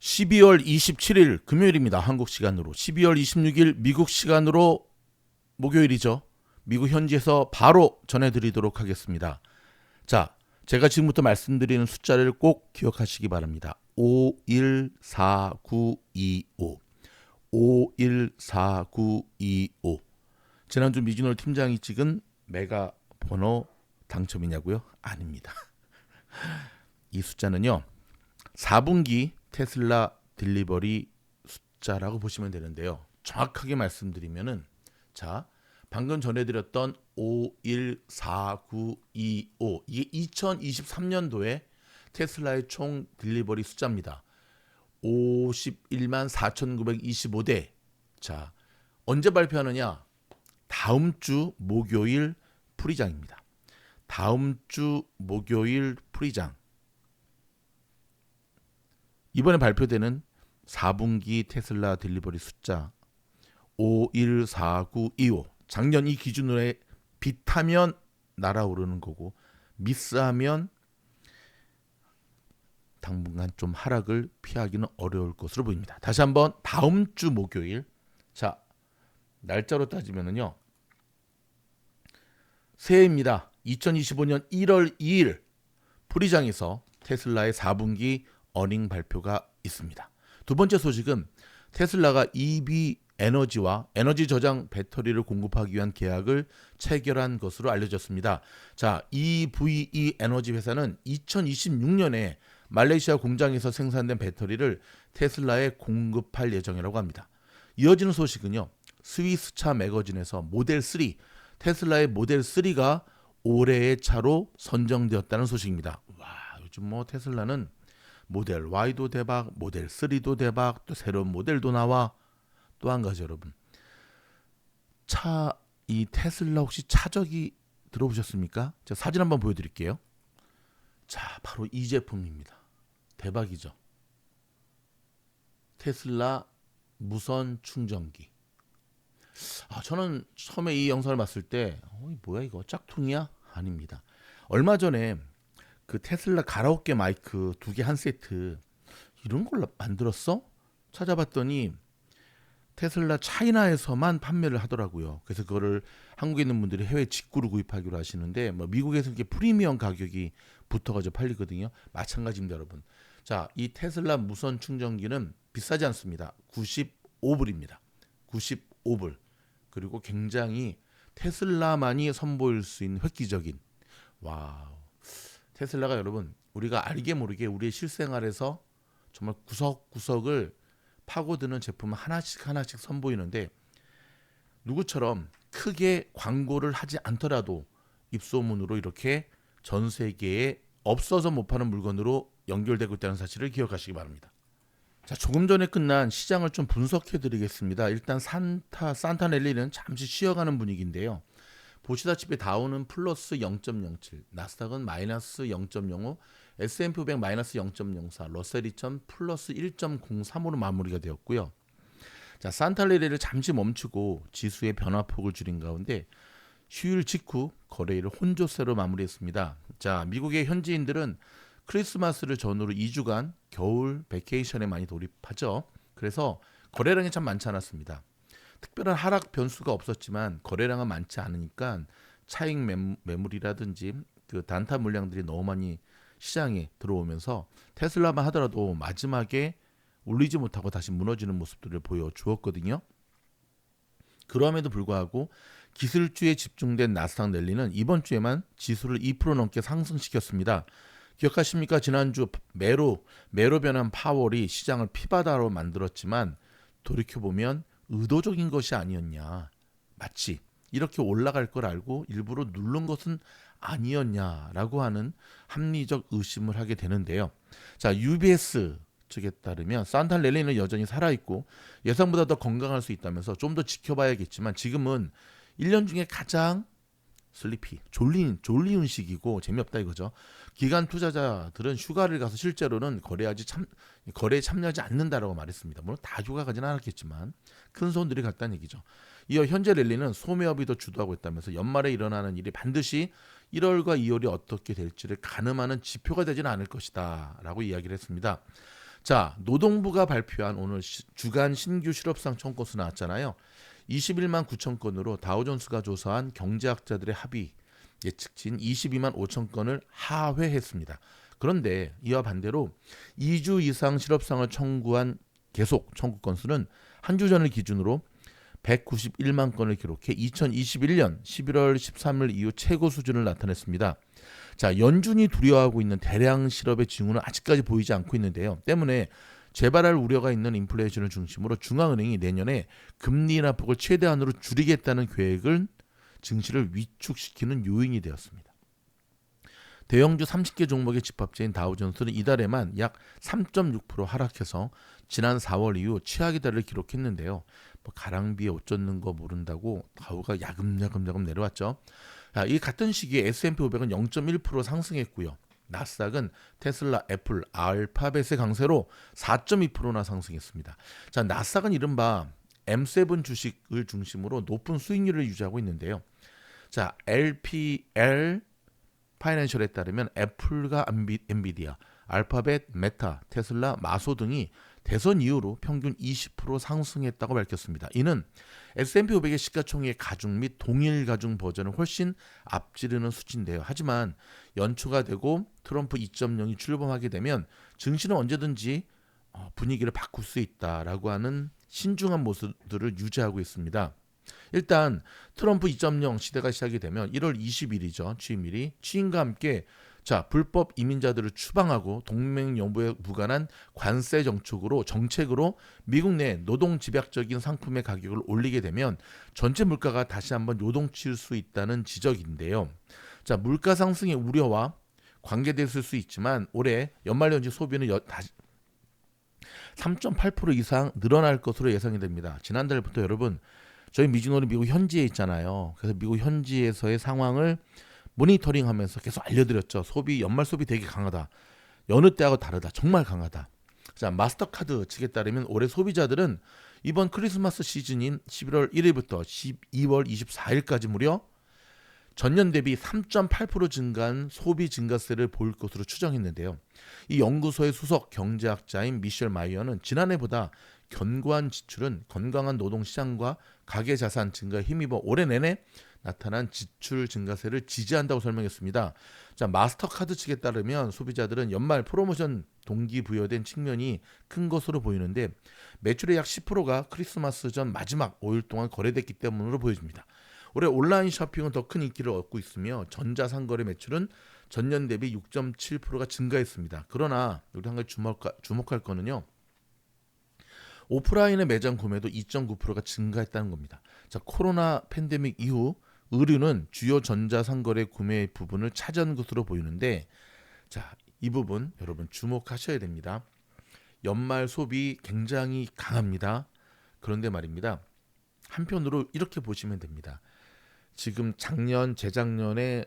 12월 27일 금요일입니다. 한국 시간으로 12월 26일 미국 시간으로 목요일이죠. 미국 현지에서 바로 전해드리도록 하겠습니다. 자, 제가 지금부터 말씀드리는 숫자를 꼭 기억하시기 바랍니다. 514925 514925 지난주 미진홀 팀장이 찍은 메가 번호 당첨이냐고요? 아닙니다. 이 숫자는요. 4분기 테슬라 딜리버리 숫자라고 보시면 되는데요. 정확하게 말씀드리면은 자, 방금 전해 드렸던 514925 이게 2023년도에 테슬라의 총 딜리버리 숫자입니다. 51만 4,925대. 자, 언제 발표하느냐? 다음 주 목요일 프리장입니다. 다음 주 목요일 프리장. 이번에 발표되는 4분기 테슬라 딜리버리 숫자 514925 작년 이 기준으로 비타면 날아오르는 거고 미스하면 당분간 좀 하락을 피하기는 어려울 것으로 보입니다. 다시 한번 다음 주 목요일 자 날짜로 따지면은요 새해입니다. 2025년 1월 2일 프리장에서 테슬라의 4분기 어닝 발표가 있습니다. 두 번째 소식은 테슬라가 EV 에너지와 에너지 저장 배터리를 공급하기 위한 계약을 체결한 것으로 알려졌습니다. 자, EVE 에너지 회사는 2026년에 말레이시아 공장에서 생산된 배터리를 테슬라에 공급할 예정이라고 합니다. 이어지는 소식은요. 스위스차 매거진에서 모델 3 테슬라의 모델 3가 올해의 차로 선정되었다는 소식입니다. 와, 요즘 뭐 테슬라는 모델 Y도 대박, 모델 3도 대박, 또 새로운 모델도 나와. 또 한 가지 여러분. 차 이 테슬라 혹시 차적이 들어보셨습니까? 제가 사진 한번 보여 드릴게요. 자, 바로 이 제품입니다. 대박이죠. 테슬라 무선 충전기. 아, 저는 처음에 이 영상을 봤을 때, 어, 뭐야 이거 짝퉁이야? 아닙니다. 얼마 전에 그 테슬라 가라오케 마이크 두 개 한 세트 이런 걸 만들었어? 찾아봤더니 테슬라 차이나에서만 판매를 하더라고요. 그래서 그거를 한국에 있는 분들이 해외 직구로 구입하기로 하시는데 뭐 미국에서 이렇게 프리미엄 가격이 붙어가지고 팔리거든요. 마찬가지입니다, 여러분. 자, 이 테슬라 무선 충전기는 비싸지 않습니다. 95불입니다. 95불. 그리고 굉장히 테슬라만이 선보일 수 있는 획기적인 와우. 테슬라가 여러분 우리가 알게 모르게 우리의 실생활에서 정말 구석구석을 파고드는 제품을 하나씩 하나씩 선보이는데 누구처럼 크게 광고를 하지 않더라도 입소문으로 이렇게 전 세계에 없어서 못 파는 물건으로 연결되고 있다는 사실을 기억하시기 바랍니다. 자, 조금 전에 끝난 시장을 좀 분석해 드리겠습니다. 일단 산타 산타넬리는 잠시 쉬어가는 분위기인데요. 보시다시피 다우는 플러스 0.07, 나스닥은 마이너스 0.05, S&P 500 마이너스 0.04, 러셀 2000 플러스 1.03으로 마무리가 되었고요. 자, 산탈레리를 잠시 멈추고 지수의 변화폭을 줄인 가운데 휴일 직후 거래일을 혼조세로 마무리했습니다. 자, 미국의 현지인들은 크리스마스를 전후로 2주간 겨울 베케이션에 많이 돌입하죠. 그래서 거래량이 참 많지 않았습니다. 특별한 하락 변수가 없었지만 거래량은 많지 않으니까 차익 매물이라든지 그 단타 물량들이 너무 많이 시장에 들어오면서 테슬라만 하더라도 마지막에 올리지 못하고 다시 무너지는 모습들을 보여주었거든요. 그럼에도 불구하고 기술주에 집중된 나스닥 랠리는 이번 주에만 지수를 2% 넘게 상승시켰습니다. 기억하십니까? 지난주 매로 매로 변한 파월이 시장을 피바다로 만들었지만 돌이켜 보면 의도적인 것이 아니었냐. 마치 이렇게 올라갈 걸 알고 일부러 누른 것은 아니었냐라고 하는 합리적 의심을 하게 되는데요. 자, UBS 측에 따르면 산탈렐리는 여전히 살아있고 예상보다 더 건강할 수 있다면서 좀 더 지켜봐야겠지만 지금은 1년 중에 가장 슬리피, 졸린, 졸리운 시기고 재미없다 이거죠. 기간 투자자들은 휴가를 가서 실제로는 거래하지 참 거래에 참여하지 않는다라고 말했습니다. 물론 다 휴가 가지는 않았겠지만 큰 손들이 갔다는 얘기죠. 이어 현재 랠리는 소매업이 더 주도하고 있다면서 연말에 일어나는 일이 반드시 1월과 2월이 어떻게 될지를 가늠하는 지표가 되지는 않을 것이다라고 이야기를 했습니다. 자, 노동부가 발표한 오늘 시- 주간 신규 실업상 청구수 나왔잖아요. 21만 9천 건으로 다우존스가 조사한 경제학자들의 합의 예측치인 22만 5천 건을 하회했습니다. 그런데 이와 반대로 2주 이상 실업상을 청구한 계속 청구 건수는 한 주 전을 기준으로 191만 건을 기록해 2021년 11월 13일 이후 최고 수준을 나타냈습니다. 자, 연준이 두려워하고 있는 대량 실업의 징후는 아직까지 보이지 않고 있는데요. 때문에 재발할 우려가 있는 인플레이션을 중심으로 중앙은행이 내년에 금리 인하폭을 최대한으로 줄이겠다는 계획을 증시를 위축시키는 요인이 되었습니다. 대형주 30개 종목의 집합제인 다우존스는 이달에만 약 3.6% 하락해서 지난 4월 이후 최악이다를 기록했는데요. 뭐 가랑비에 옷 젖는 거 모른다고 다우가 야금야금야금 내려왔죠. 자, 이 같은 시기에 S&P 500은 0.1% 상승했고요. 나스닥은 테슬라, 애플, 알파벳의 강세로 4.2%나 상승했습니다. 자, 나스닥은 이른바 M7 주식을 중심으로 높은 수익률을 유지하고 있는데요. 자, LPL 파이낸셜에 따르면 애플과 엔비디아, 알파벳, 메타, 테슬라, 마소 등이 대선 이후로 평균 20% 상승했다고 밝혔습니다. 이는 S&P 500의 시가총액 가중 및 동일 가중 버전을 훨씬 앞지르는 수치인데요. 하지만 연초가 되고 트럼프 2.0이 출범하게 되면 증시는 언제든지 어, 분위기를 바꿀 수 있다라고 하는 신중한 모습들을 유지하고 있습니다. 일단 트럼프 2.0 시대가 시작이 되면 1월 20일이죠. 취임일이 취임과 함께 자 불법 이민자들을 추방하고 동맹 여부에 무관한 관세 정책으로 정책으로 미국 내 노동 집약적인 상품의 가격을 올리게 되면 전체 물가가 다시 한번 요동칠 수 있다는 지적인데요. 자 물가 상승의 우려와 관계됐을 수 있지만 올해 연말연시 소비는 여, 다시 3.8% 이상 늘어날 것으로 예상이 됩니다. 지난달부터 여러분 저희 미진호는 미국 현지에 있잖아요. 그래서 미국 현지에서의 상황을 모니터링하면서 계속 알려드렸죠. 소비 연말 소비 되게 강하다. 여느 때하고 다르다. 정말 강하다. 자 마스터카드 측에 따르면 올해 소비자들은 이번 크리스마스 시즌인 11월 1일부터 12월 24일까지 무려 전년 대비 3.8% 증가한 소비 증가세를 보일 것으로 추정했는데요. 이 연구소의 수석 경제학자인 미셸 마이어는 지난해보다 견고한 지출은 건강한 노동 시장과 가계 자산 증가에 힘입어 올해 내내 나타난 지출 증가세를 지지한다고 설명했습니다. 자, 마스터카드 측에 따르면 소비자들은 연말 프로모션 동기부여된 측면이 큰 것으로 보이는데 매출의 약 10%가 크리스마스 전 마지막 5일 동안 거래됐기 때문으로 보여집니다. 올해 온라인 쇼핑은 더 큰 인기를 얻고 있으며 전자상거래 매출은 전년 대비 6.7%가 증가했습니다. 그러나 우리 한 가지 주목, 주목할 거는요. 오프라인의 매장 구매도 2.9%가 증가했다는 겁니다. 자, 코로나 팬데믹 이후 의류는 주요 전자상거래 구매 부분을 차지한 것으로 보이는데 자, 이 부분 여러분 주목하셔야 됩니다. 연말 소비 굉장히 강합니다. 그런데 말입니다. 한편으로 이렇게 보시면 됩니다. 지금 작년, 재작년에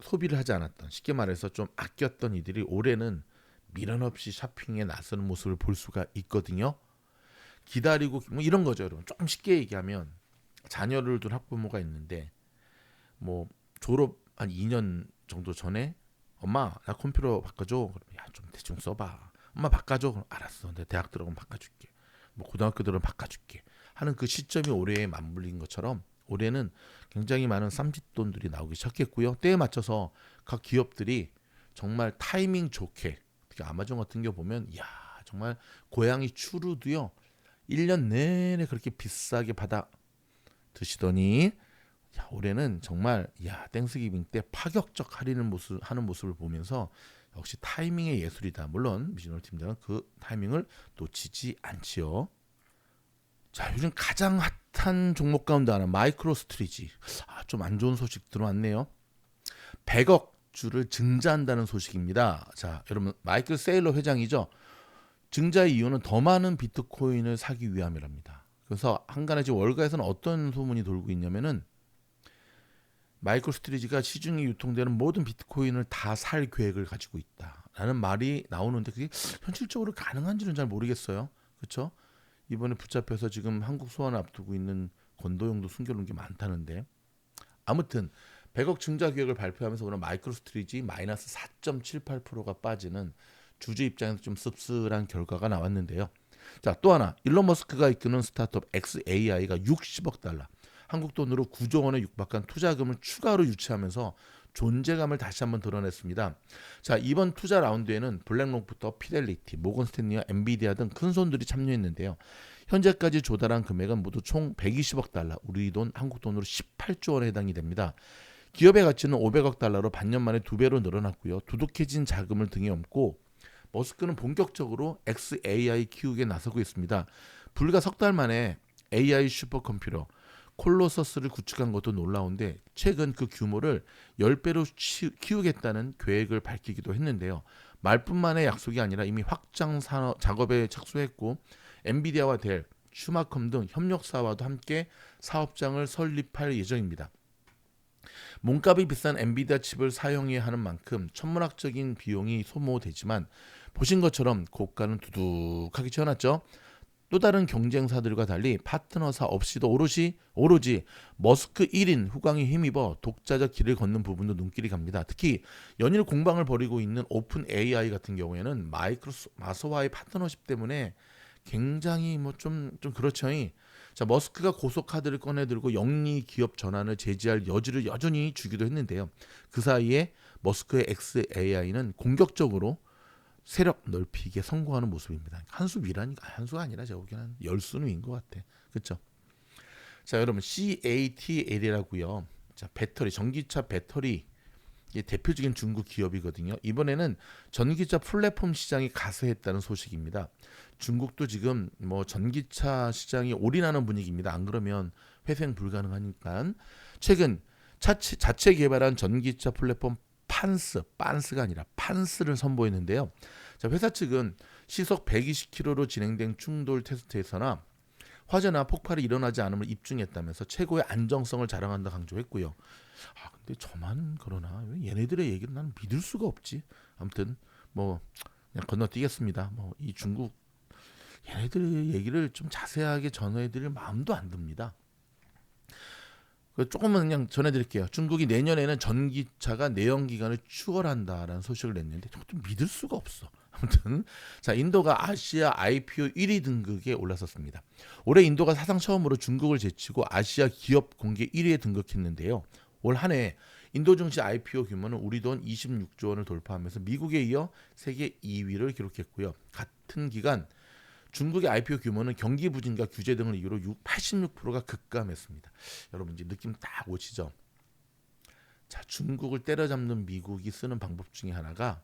소비를 하지 않았던 쉽게 말해서 좀 아꼈던 이들이 올해는 미련 없이 쇼핑에 나서는 모습을 볼 수가 있거든요. 기다리고 뭐 이런 거죠, 여러분. 조금 쉽게 얘기하면 자녀를 둔 학부모가 있는데 뭐 졸업 한 2년 정도 전에 엄마 나 컴퓨터 바꿔줘. 그럼 야좀 대충 써봐. 엄마 바꿔줘. 그럼 알았어. 내 대학 들어가면 바꿔줄게. 뭐 고등학교 들어가면 바꿔줄게. 하는 그 시점이 올해에 맞물린 것처럼 올해는 굉장히 많은 쌈짓돈들이 나오기 시작했고요. 때에 맞춰서 각 기업들이 정말 타이밍 좋게 특히 아마존 같은 경우 보면 야 정말 고양이 추루도요 1년 내내 그렇게 비싸게 받아 드시더니 야, 올해는 정말 야 땡스기빙 때 파격적 할인을 모습 하는 모습을 보면서 역시 타이밍의 예술이다. 물론 미진홀 팀장은 그 타이밍을 놓치지 않지요. 자 요즘 가장 핫한 종목 가운데 하나 마이크로 스트리지 아, 좀 안 좋은 소식 들어왔네요. 100억 주를 증자한다는 소식입니다. 자 여러분 마이클 세일러 회장이죠. 증자의 이유는 더 많은 비트코인을 사기 위함이랍니다. 그래서 한간에 지금 월가에서는 어떤 소문이 돌고 있냐면은 마이클 스트리지가 시중에 유통되는 모든 비트코인을 다 살 계획을 가지고 있다라는 말이 나오는데 그게 현실적으로 가능한지는 잘 모르겠어요. 그렇죠? 이번에 붙잡혀서 지금 한국 소환 앞두고 있는 권도용도 숨겨놓은 게 많다는데 아무튼 100억 증자 계획을 발표하면서 오늘 마이크로 스트리지 마이너스 4.78%가 빠지는 주주 입장에서 좀 씁쓸한 결과가 나왔는데요. 자, 또 하나 일론 머스크가 이끄는 스타트업 XAI가 60억 달러, 한국 돈으로 9조 원에 육박한 투자금을 추가로 유치하면서 존재감을 다시 한번 드러냈습니다. 자, 이번 투자 라운드에는 블랙록부터 피델리티, 모건 스탠리와 엔비디아 등 큰 손들이 참여했는데요. 현재까지 조달한 금액은 모두 총 120억 달러, 우리 돈 한국 돈으로 18조 원에 해당이 됩니다. 기업의 가치는 500억 달러로 반년 만에 두 배로 늘어났고요. 두둑해진 자금을 등에 업고 머스크는 본격적으로 XAI 키우기에 나서고 있습니다. 불과 석 달 만에 AI 슈퍼컴퓨터 콜로서스를 구축한 것도 놀라운데 최근 그 규모를 10배로 키우겠다는 계획을 밝히기도 했는데요. 말뿐만의 약속이 아니라 이미 확장 산업 작업에 착수했고 엔비디아와 델, 슈마컴 등 협력사와도 함께 사업장을 설립할 예정입니다. 몸값이 비싼 엔비디아 칩을 사용해야 하는 만큼 천문학적인 비용이 소모되지만 보신 것처럼 고가는 두둑하게 채워놨죠. 또 다른 경쟁사들과 달리 파트너사 없이도 오롯이 오로지 머스크 1인 후광에 힘입어 독자적 길을 걷는 부분도 눈길이 갑니다. 특히 연일 공방을 벌이고 있는 오픈 AI 같은 경우에는 마이크로소 마소와의 파트너십 때문에 굉장히 뭐 좀좀 그렇죠. 자 머스크가 고속 카드를 꺼내들고 영리 기업 전환을 제지할 여지를 여전히 주기도 했는데요. 그 사이에 머스크의 XAI는 공격적으로 세력 넓히기에 성공하는 모습입니다. 한수 미라니까 한 수가 아니라 제가 보기에는 열수는 것 같아. 그렇죠? 자, 여러분 CATL이라고요. 자, 배터리 전기차 배터리 대표적인 중국 기업이거든요. 이번에는 전기차 플랫폼 시장이 가세했다는 소식입니다. 중국도 지금 뭐 전기차 시장이 올인하는 분위기입니다. 안 그러면 회생 불가능하니까 최근 자체, 자체 개발한 전기차 플랫폼 판스, 빤스가 아니라 판스를 선보이는데요. 자, 회사 측은 시속 120km로 진행된 충돌 테스트에서나 화재나 폭발이 일어나지 않음을 입증했다면서 최고의 안정성을 자랑한다 강조했고요. 아 근데 저만 그러나 얘네들의 얘기를 나는 믿을 수가 없지. 아무튼 뭐 그냥 건너뛰겠습니다. 뭐 이 중국 얘네들의 얘기를 좀 자세하게 전해드릴 마음도 안 듭니다. 그 조금만 그냥 전해드릴게요. 중국이 내년에는 전기차가 내연 기관을 추월한다라는 소식을 냈는데 좀 믿을 수가 없어. 아무튼 자 인도가 아시아 IPO 1위 등극에 올라섰습니다. 올해 인도가 사상 처음으로 중국을 제치고 아시아 기업 공개 1위에 등극했는데요. 올 한 해 인도 증시 IPO 규모는 우리 돈 26조 원을 돌파하면서 미국에 이어 세계 2위를 기록했고요. 같은 기간 중국의 IPO 규모는 경기 부진과 규제 등을 이유로 86%가 급감했습니다. 여러분 이제 느낌 딱 오시죠? 자, 중국을 때려잡는 미국이 쓰는 방법 중에 하나가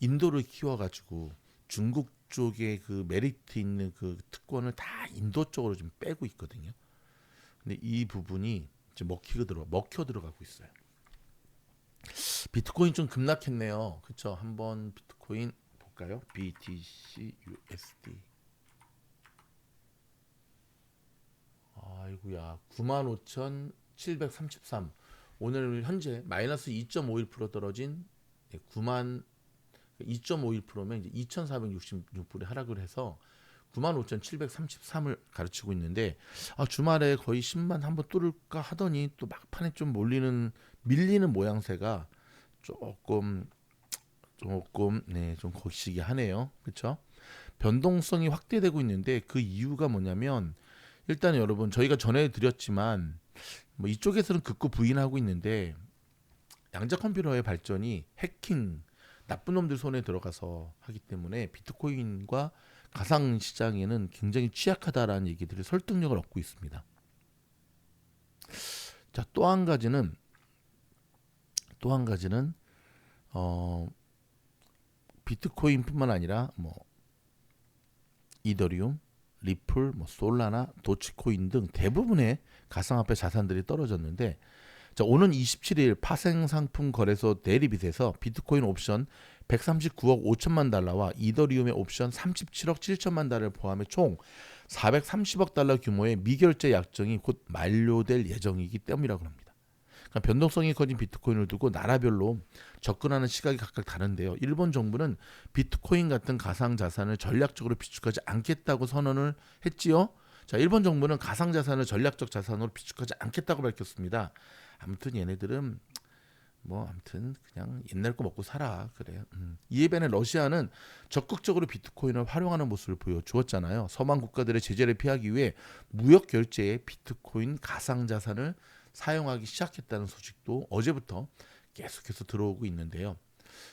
인도를 키워가지고 중국 쪽에 그 메리트 있는 그 특권을 다 인도 쪽으로 좀 빼고 있거든요. 근데 이 부분이 이제 먹히고 들어 먹혀 들어가고 있어요. 비트코인 좀 급락했네요. 그렇죠? 한번 비트코인 볼까요? BTC USD 아이구야 95,733 오늘 현재 마이너스 2.51% 떨어진 9만 2.51%면 이제 2,466불에 하락을 해서 95,733을 가르치고 있는데 아, 주말에 거의 10만 한번 뚫을까 하더니 또 막판에 좀 몰리는 밀리는 모양새가 조금 조금 네좀 거시기 하네요. 그렇죠? 변동성이 확대되고 있는데 그 이유가 뭐냐면 일단 여러분 저희가 전해 드렸지만 뭐 이쪽에서는 극구 부인하고 있는데 양자 컴퓨터의 발전이 해킹 나쁜 놈들 손에 들어가서 하기 때문에 비트코인과 가상 시장에는 굉장히 취약하다라는 얘기들이 설득력을 얻고 있습니다. 자, 또 한 가지는 또 한 가지는 어 비트코인뿐만 아니라 뭐 이더리움, 리플, 뭐 솔라나, 도치코인 등 대부분의 가상화폐 자산들이 떨어졌는데 자, 오는 27일 파생 상품 거래소 대리빗에서 비트코인 옵션 139억 5천만 달러와 이더리움의 옵션 37억 7천만 달러를 포함해 총 430억 달러 규모의 미결제 약정이 곧 만료될 예정이기 때문이라고 합니다. 그러니까 변동성이 커진 비트코인을 두고 나라별로 접근하는 시각이 각각 다른데요. 일본 정부는 비트코인 같은 가상 자산을 전략적으로 비축하지 않겠다고 선언을 했지요. 자, 일본 정부는 가상 자산을 전략적 자산으로 비축하지 않겠다고 밝혔습니다. 아무튼 얘네들은 뭐 아무튼 그냥 옛날 거 먹고 살아 그래요. 음. 이에 반해 러시아는 적극적으로 비트코인을 활용하는 모습을 보여주었잖아요. 서방 국가들의 제재를 피하기 위해 무역 결제에 비트코인 가상 자산을 사용하기 시작했다는 소식도 어제부터 계속해서 들어오고 있는데요.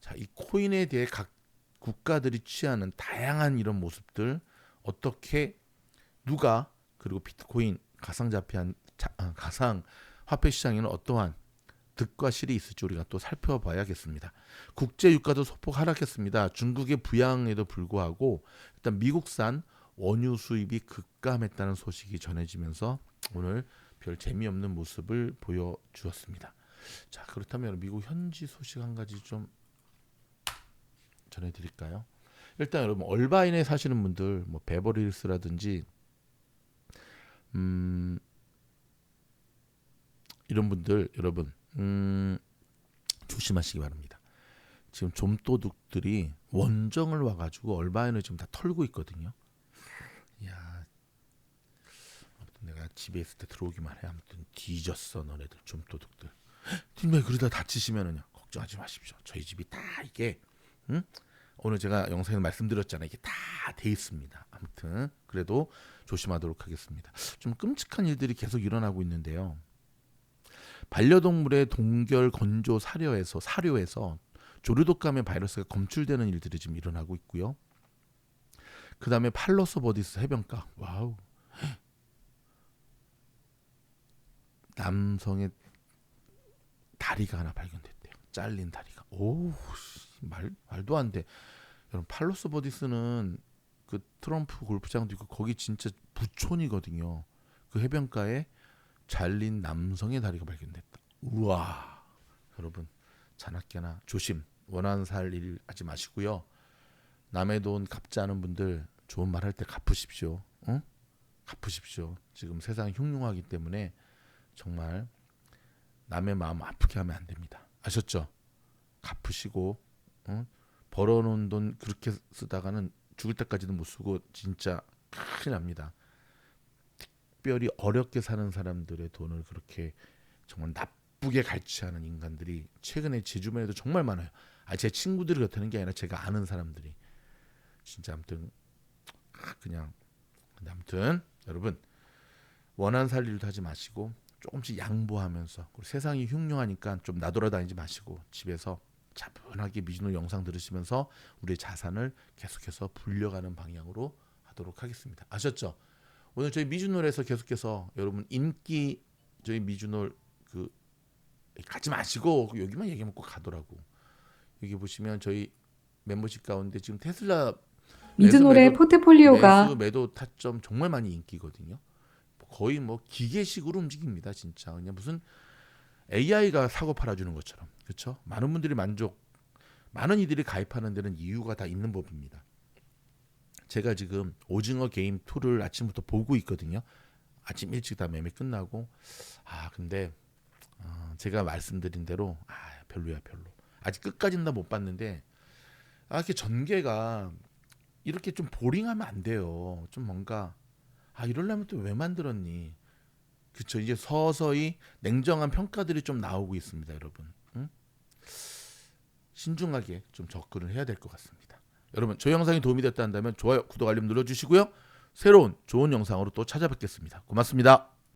자, 이 코인에 대해 각 국가들이 취하는 다양한 이런 모습들 어떻게 누가 그리고 비트코인 가상 자피한 자, 아, 가상 화폐 시장에는 어떠한 득과 실이 있을지 우리가 또 살펴봐야겠습니다. 국제 유가도 소폭 하락했습니다. 중국의 부양에도 불구하고 일단 미국산 원유 수입이 급감했다는 소식이 전해지면서 오늘 별 재미없는 모습을 보여주었습니다. 자 그렇다면 미국 현지 소식 한 가지 좀 전해드릴까요? 일단 여러분 얼바인에 사시는 분들 뭐 베버리힐스라든지 음 이런 분들 여러분 음 조심하시기 바랍니다. 지금 좀도둑들이 원정을 와가지고 얼바인을 지금 다 털고 있거든요. 야, 아무튼 내가 집에 있을 때 들어오기만 해. 아무튼 뒤졌어 너네들 좀 도둑들. 팀장님 그러다 다치시면은요 걱정하지 마십시오. 저희 집이 다 이게 응? 오늘 제가 영상에 말씀드렸잖아요. 이게 다 돼 있습니다. 아무튼 그래도 조심하도록 하겠습니다. 좀 끔찍한 일들이 계속 일어나고 있는데요. 반려동물의 동결 건조 사료에서 사료에서 조류독감의 바이러스가 검출되는 일들이 지금 일어나고 있고요. 그 다음에 팔로스 버디스 해변가 와우 남성의 다리가 하나 발견됐대요. 잘린 다리가 오말 말도 안 돼. 여러분 팔로스 버디스는 그 트럼프 골프장도 있고 거기 진짜 부촌이거든요. 그 해변가에 잘린 남성의 다리가 발견됐다. 우와. 여러분 자나깨나 조심. 원한 살일 하지 마시고요. 남의 돈 갚지 않은 분들 좋은 말 할 때 갚으십시오. 응? 갚으십시오. 지금 세상이 흉흉하기 때문에 정말 남의 마음 아프게 하면 안 됩니다. 아셨죠? 갚으시고 응? 벌어놓은 돈 그렇게 쓰다가는 죽을 때까지도 못 쓰고 진짜 큰일 납니다. 특별히 어렵게 사는 사람들의 돈을 그렇게 정말 나쁘게 갈취하는 인간들이 최근에 제 주변에도 정말 많아요. 아, 제 친구들이 그렇다는 게 아니라 제가 아는 사람들이 진짜 아무튼 아, 그냥 아무튼 여러분 원한 살 일도 하지 마시고 조금씩 양보하면서 세상이 흉흉하니까 좀 나돌아다니지 마시고 집에서 차분하게 미진호 영상 들으시면서 우리의 자산을 계속해서 불려가는 방향으로 하도록 하겠습니다. 아셨죠? 오늘 저희 미주놀에서 계속해서 여러분 인기 저희 미주놀 그 가지 마시고 여기만 얘기하면 꼭 가더라고. 여기 보시면 저희 멤버십 가운데 지금 테슬라 매수, 포트폴리오가 매수 매도 타점 정말 많이 인기거든요. 거의 뭐 기계식으로 움직입니다, 진짜. 그냥 무슨 AI가 사고 팔아주는 것처럼, 그렇죠? 많은 분들이 만족, 많은 이들이 가입하는 데는 이유가 다 있는 법입니다. 제가 지금 오징어 게임 2를 아침부터 보고 있거든요. 아침 일찍 다 매매 끝나고 아 근데 어, 제가 말씀드린 대로 아 별로야 별로. 아직 끝까지는 다 못 봤는데 아 이렇게 전개가 이렇게 좀 보링하면 안 돼요. 좀 뭔가 아 이럴려면 또 왜 만들었니? 그쵸 이제 서서히 냉정한 평가들이 좀 나오고 있습니다, 여러분. 응? 신중하게 좀 접근을 해야 될 것 같습니다. 여러분 저 영상이 도움이 됐다 한다면 좋아요, 구독, 알림 눌러주시고요. 새로운 좋은 영상으로 또 찾아뵙겠습니다. 고맙습니다.